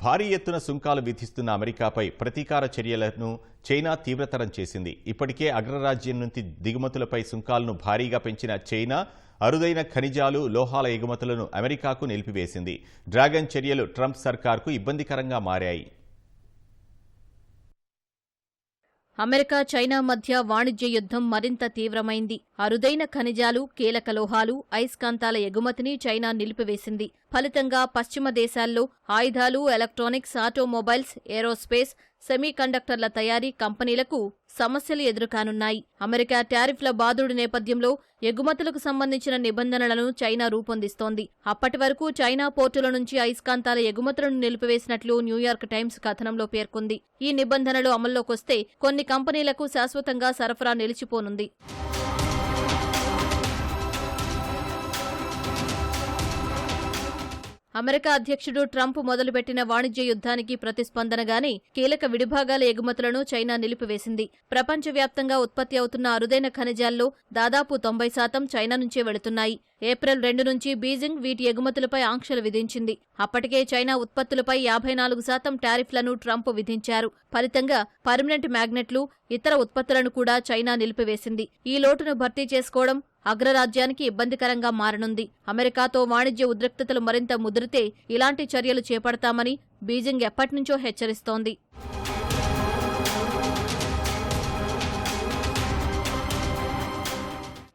భారీ ఎత్తున సుంకాలు విధిస్తున్న అమెరికాపై ప్రతీకార చర్యలను చైనా తీవ్రతరం చేసింది. ఇప్పటికే అగ్రరాజ్యం నుంచి దిగుమతులపై సుంకాలను భారీగా పెంచిన చైనా అరుదైన ఖనిజాలు లోహాల ఎగుమతులను అమెరికాకు నిలిపివేసింది. డ్రాగన్ చర్యలు ట్రంప్ సర్కార్కు ఇబ్బందికరంగా మారాయి. అమెరికా చైనా మధ్య వాణిజ్య యుద్ధం మరింత తీవ్రమైంది. అరుదైన ఖనిజాలు కీలక లోహాలు అయస్కాంతాల ఎగుమతిని చైనా నిలిపివేసింది. ఫలితంగా పశ్చిమ దేశాల్లో ఆయుధాలు ఎలక్ట్రానిక్స్ ఆటోమొబైల్స్ ఏరోస్పేస్ సెమీకండక్టర్ల తయారీ కంపెనీలకు సమస్యలు ఎదురుకానున్నాయి. అమెరికా టారిఫ్ల బాదుడు నేపథ్యంలో ఎగుమతులకు సంబంధించిన నిబంధనలను చైనా రూపొందిస్తోంది. అప్పటి వరకు చైనా పోర్టుల నుంచి అయస్కాంతాల ఎగుమతులను నిలిపివేసినట్లు న్యూయార్క్ టైమ్స్ కథనంలో పేర్కొంది. ఈ నిబంధనలు అమల్లోకొస్తే కొన్ని కంపెనీలకు శాశ్వతంగా సరఫరా నిలిచిపోనుంది. అమెరికా అధ్యక్షుడు ట్రంప్ మొదలుపెట్టిన వాణిజ్య యుద్ధానికి ప్రతిస్పందనగానే కీలక విడిభాగాల ఎగుమతులను చైనా నిలిపివేసింది. ప్రపంచవ్యాప్తంగా ఉత్పత్తి అవుతున్న అరుదైన ఖనిజాల్లో దాదాపు తొంభై శాతం చైనా నుంచే వెళుతున్నాయి. ఏప్రిల్ రెండు నుంచి బీజింగ్ వీటి ఎగుమతులపై ఆంక్షలు విధించింది. అప్పటికే చైనా ఉత్పత్తులపై యాభై నాలుగు శాతం టారిఫ్లను ట్రంప్ విధించారు. ఫలితంగా పర్మనెంట్ మ్యాగ్నెట్లు ఇతర ఉత్పత్తులను కూడా చైనా నిలిపివేసింది. ఈ లోటును భర్తీ చేసుకోవడం అగ్రరాజ్యానికి ఇబ్బందికరంగా మారనుంది. అమెరికాతో వాణిజ్య ఉద్రిక్తతలు మరింత ముదిరితే ఇలాంటి చర్యలు చేపడతామని బీజింగ్ ఎప్పటినుంచో హెచ్చరిస్తోంది.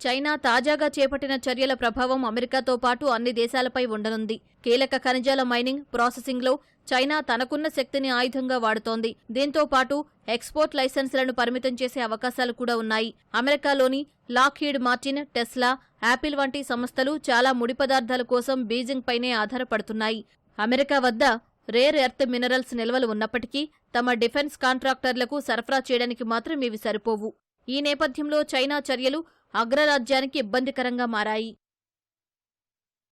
చైనా తాజాగా చేపట్టిన చర్యల ప్రభావం అమెరికాతో పాటు అన్ని దేశాలపై ఉండనుంది. కీలక ఖనిజాల మైనింగ్ ప్రాసెసింగ్లో చైనా తనకున్న శక్తిని ఆయుధంగా వాడుతోంది. దీంతో పాటు ఎక్స్పోర్ట్ లైసెన్సులను పరిమితం చేసే అవకాశాలు కూడా ఉన్నాయి. అమెరికాలోని లాక్హీడ్ మార్టిన్ టెస్లా యాపిల్ వంటి సంస్థలు చాలా ముడి పదార్థాల కోసం బీజింగ్ పైనే ఆధారపడుతున్నాయి. అమెరికా వద్ద రేర్ ఎర్త్ మినరల్స్ నిల్వలు ఉన్నప్పటికీ తమ డిఫెన్స్ కాంట్రాక్టర్లకు సరఫరా చేయడానికి మాత్రం ఇవి సరిపోవు. ఈ నేపథ్యంలో చైనా చర్యలు అగ్రరాజ్యానికి ఇబ్బందికరంగా మారాయి.